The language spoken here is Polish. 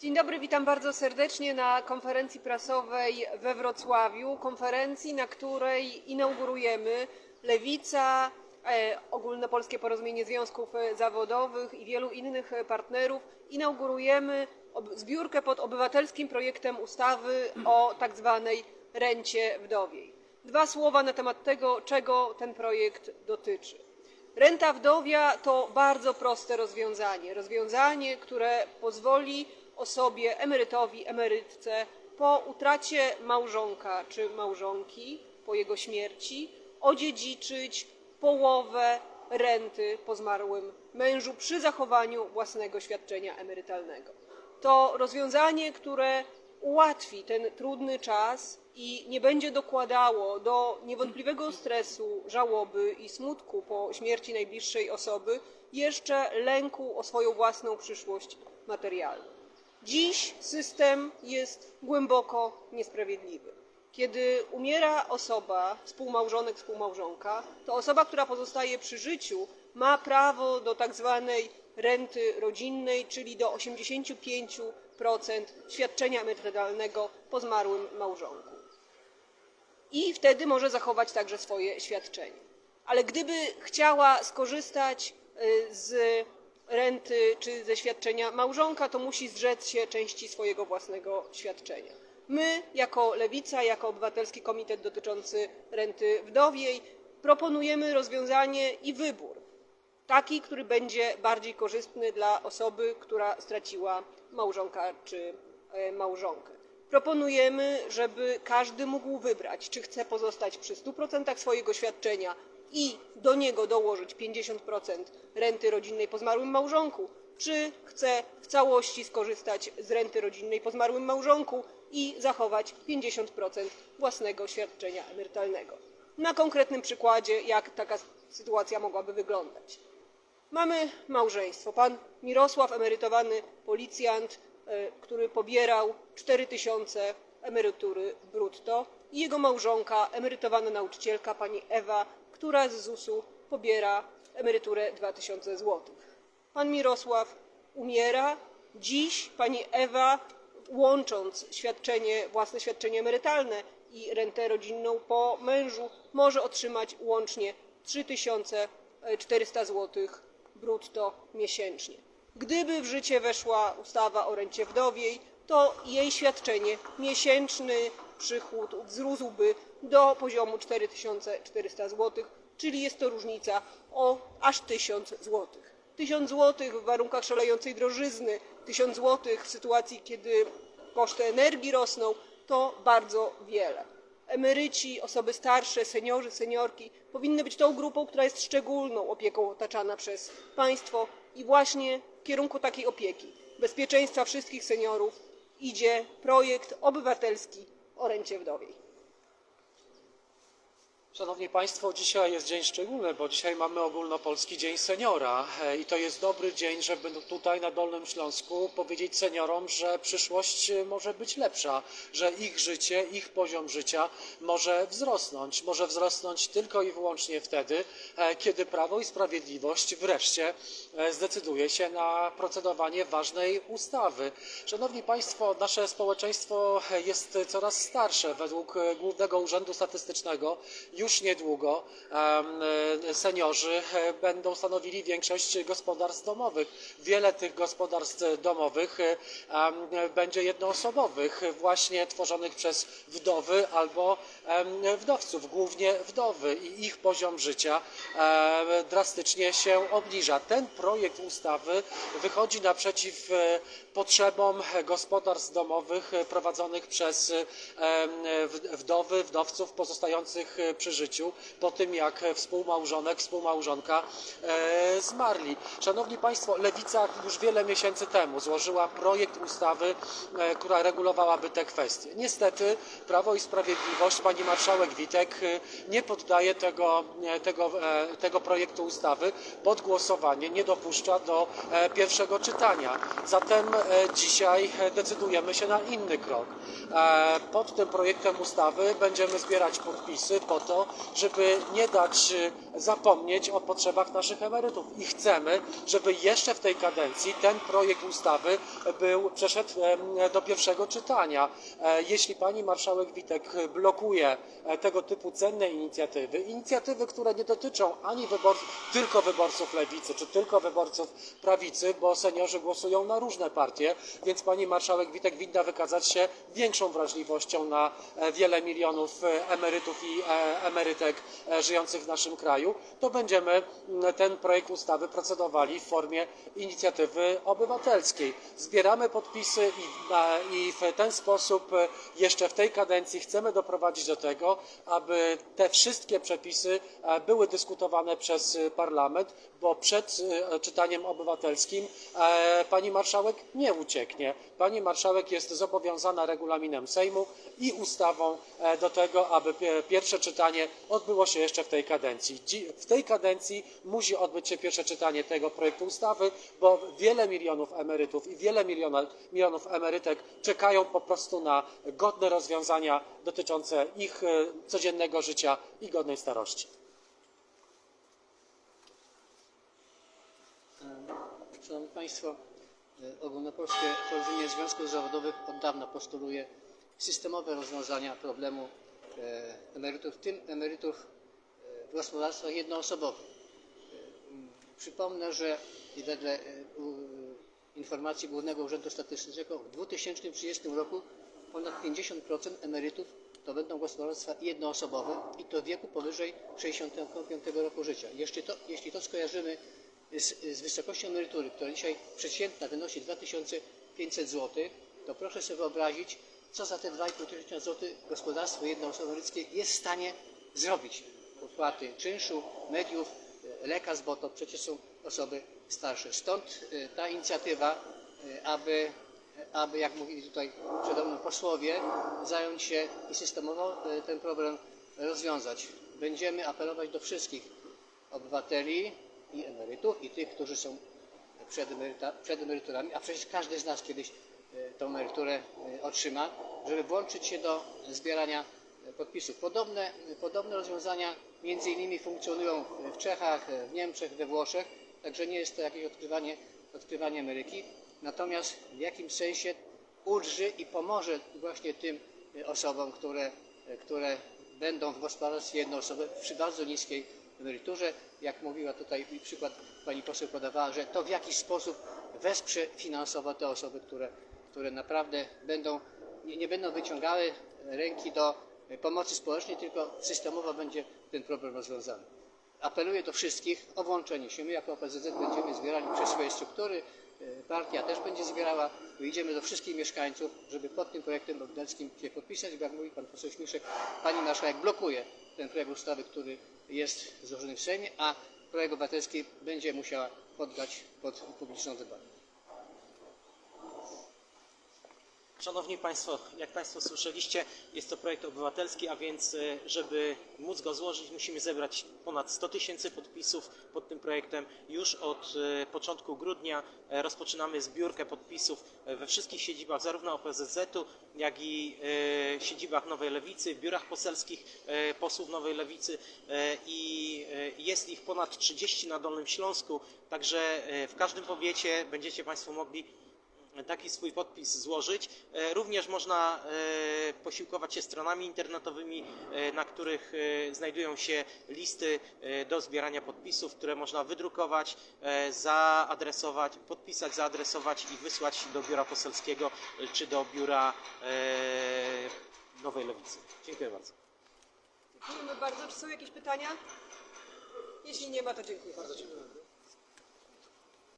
Dzień dobry, witam bardzo serdecznie na konferencji prasowej we Wrocławiu. Konferencji, na której inaugurujemy Lewica, e, Ogólnopolskie Porozumienie Związków e, Zawodowych i wielu innych e, partnerów. Inaugurujemy zbiórkę pod obywatelskim projektem ustawy o tak zwanej rencie wdowiej. Dwa słowa na temat tego, czego ten projekt dotyczy. Renta wdowia to bardzo proste rozwiązanie. Rozwiązanie, które pozwoli osobie, emerytowi, emerytce po utracie małżonka czy małżonki, po jego śmierci, odziedziczyć połowę renty po zmarłym mężu przy zachowaniu własnego świadczenia emerytalnego. To rozwiązanie, które ułatwi ten trudny czas i nie będzie dokładało do niewątpliwego stresu, żałoby i smutku po śmierci najbliższej osoby jeszcze lęku o swoją własną przyszłość materialną. Dziś system jest głęboko niesprawiedliwy. Kiedy umiera osoba, współmałżonek, współmałżonka, to osoba, która pozostaje przy życiu, ma prawo do tak zwanej renty rodzinnej, czyli do 85% świadczenia emerytalnego po zmarłym małżonku. I wtedy może zachować także swoje świadczenie. Ale gdyby chciała skorzystać y, z renty czy ze świadczenia małżonka, to musi zrzec się części swojego własnego świadczenia. My, jako Lewica, jako Obywatelski Komitet dotyczący renty wdowiej, proponujemy rozwiązanie i wybór taki, który będzie bardziej korzystny dla osoby, która straciła małżonka czy e, małżonkę. Proponujemy, żeby każdy mógł wybrać, czy chce pozostać przy 100% swojego świadczenia i do niego dołożyć 50% renty rodzinnej po zmarłym małżonku, czy chce w całości skorzystać z renty rodzinnej po zmarłym małżonku i zachować 50% własnego świadczenia emerytalnego. Na konkretnym przykładzie, jak taka sytuacja mogłaby wyglądać. Mamy małżeństwo. Pan Mirosław, emerytowany policjant, e, który pobierał 4 tysiące emerytury brutto i jego małżonka, emerytowana nauczycielka pani Ewa, która z ZUS-u pobiera emeryturę 2000 złotych. Pan Mirosław umiera. Dziś pani Ewa, łącząc świadczenie, własne świadczenie emerytalne i rentę rodzinną po mężu, może otrzymać łącznie 3400 zł brutto miesięcznie. Gdyby w życie weszła ustawa o rencie wdowiej, to jej świadczenie, miesięczny przychód wzrósłby do poziomu 4400 zł, czyli jest to różnica o aż 1000 zł. 1000 zł w warunkach szalejącej drożyzny, 1000 zł w sytuacji, kiedy koszty energii rosną, to bardzo wiele. Emeryci, osoby starsze, seniorzy, seniorki powinny być tą grupą, która jest szczególną opieką otaczana przez państwo i właśnie w kierunku takiej opieki, bezpieczeństwa wszystkich seniorów idzie projekt obywatelski o rencie wdowiej. Szanowni Państwo, dzisiaj jest dzień szczególny, bo dzisiaj mamy ogólnopolski Dzień Seniora E, i to jest dobry dzień, żeby tutaj na Dolnym Śląsku powiedzieć seniorom, że przyszłość może być lepsza, że ich życie, ich poziom życia może wzrosnąć. Może wzrosnąć tylko i wyłącznie wtedy, e, kiedy Prawo i Sprawiedliwość wreszcie e, zdecyduje się na procedowanie ważnej ustawy. Szanowni Państwo, nasze społeczeństwo jest coraz starsze. Według Głównego Urzędu Statystycznego już niedługo e, seniorzy e, będą stanowili większość gospodarstw domowych. Wiele tych gospodarstw domowych e, będzie jednoosobowych, właśnie tworzonych przez wdowy albo wdowców, głównie wdowy i ich poziom życia drastycznie się obniża. Ten projekt ustawy wychodzi naprzeciw potrzebom gospodarstw domowych prowadzonych przez wdowy, wdowców pozostających e, przy życiu po tym, jak współmałżonek, współmałżonka e, zmarli. Szanowni Państwo, Lewica już wiele miesięcy temu złożyła projekt ustawy, e, która regulowałaby te kwestie. Niestety Prawo i Sprawiedliwość, pani marszałek Witek e, nie poddaje tego, e, tego, e, tego projektu ustawy pod głosowanie, nie dopuszcza do e, pierwszego czytania. Zatem e, dzisiaj e, decydujemy się na inny krok. E, Pod tym projektem ustawy będziemy zbierać podpisy po to, żeby nie dać zapomnieć o potrzebach naszych emerytów i chcemy, żeby jeszcze w tej kadencji ten projekt ustawy był, przeszedł do pierwszego czytania. E, Jeśli pani marszałek Witek blokuje e, tego typu cenne inicjatywy, inicjatywy, które nie dotyczą ani wyborców, tylko wyborców lewicy, czy tylko wyborców prawicy, bo seniorzy głosują na różne partie, więc pani marszałek Witek winna wykazać się większą wrażliwością na e, wiele milionów emerytów i e, emerytek e, żyjących w naszym kraju, to będziemy ten projekt ustawy procedowali w formie inicjatywy obywatelskiej. Zbieramy podpisy i, e, i w ten sposób e, jeszcze w tej kadencji chcemy doprowadzić do tego, aby te wszystkie przepisy były dyskutowane przez parlament, bo przed czytaniem obywatelskim pani marszałek nie ucieknie. Pani marszałek jest zobowiązana regulaminem Sejmu i ustawą do tego, aby pie- pierwsze czytanie odbyło się jeszcze w tej kadencji. W tej kadencji musi odbyć się pierwsze czytanie tego projektu ustawy, bo wiele milionów emerytów i wiele milionów emerytek czekają po prostu na godne rozwiązania dotyczące ich e, codziennego życia i godnej starości. Szanowni Państwo, e, Ogólnopolskie Porozumienie Związków Zawodowych od dawna postuluje systemowe rozwiązania problemu e, emerytów, w tym emerytów e, w gospodarstwach jednoosobowych. E, Przypomnę, że wedle informacji Głównego Urzędu Statystycznego w 2030 roku ponad 50% emerytów to będą gospodarstwa jednoosobowe i to w wieku powyżej 65 roku życia. Jeśli to, jeśli to skojarzymy z, z wysokością emerytury, która dzisiaj przeciętna wynosi 2500 zł, to proszę sobie wyobrazić, co za te 2,5 tysiąca zł gospodarstwo jednoosobowe jest w stanie zrobić. Opłaty czynszu, mediów, e, lekarz, bo to przecież są osoby starsze. Stąd e, ta inicjatywa, e, aby, aby jak mówili tutaj przede mną posłowie, zająć się i systemowo ten problem rozwiązać. Będziemy apelować do wszystkich obywateli i emerytów, i tych, którzy są przed, emeryta, przed emeryturami, a przecież każdy z nas kiedyś tą emeryturę e, otrzyma, żeby włączyć się do zbierania e, podpisów. Podobne, podobne rozwiązania między innymi funkcjonują w Czechach, w Niemczech, we Włoszech, także nie jest to jakieś odkrywanie, odkrywanie Ameryki. Natomiast w jakimś sensie ulży i pomoże właśnie tym osobom, które, które będą w gospodarstwie jednoosobowym przy bardzo niskiej emeryturze. Jak mówiła tutaj przykład pani poseł podawała, że to w jakiś sposób wesprze finansowo te osoby, które, które naprawdę będą, nie, nie będą wyciągały ręki do pomocy społecznej, tylko systemowo będzie ten problem rozwiązany. Apeluję do wszystkich o włączenie się. My jako OPZZ będziemy zbierali przez swoje struktury, e, partia też będzie zbierała. Wyjdziemy do wszystkich mieszkańców, żeby pod tym projektem obywatelskim się podpisać, bo jak mówi pan poseł Śmiszek, pani marszałek blokuje ten projekt ustawy, który jest złożony w Sejmie, a projekt obywatelski będzie musiała poddać pod publiczną debatę. Szanowni Państwo, jak Państwo słyszeliście, jest to projekt obywatelski, a więc e, żeby móc go złożyć, musimy zebrać ponad 100 tysięcy podpisów pod tym projektem. Już od e, początku grudnia e, rozpoczynamy zbiórkę podpisów we wszystkich siedzibach zarówno OPZZ-u, jak i siedzibach Nowej Lewicy, biurach poselskich posłów Nowej Lewicy i jest ich ponad 30 na Dolnym Śląsku, także w każdym powiecie będziecie Państwo mogli taki swój podpis złożyć. E, Również można e, posiłkować się stronami internetowymi, e, na których znajdują się listy do zbierania podpisów, które można wydrukować, zaadresować, podpisać, zaadresować i wysłać do biura poselskiego czy do biura Nowej Lewicy. Dziękuję bardzo. Dziękujemy bardzo. Czy są jakieś pytania? Jeśli nie ma, to dziękuję bardzo.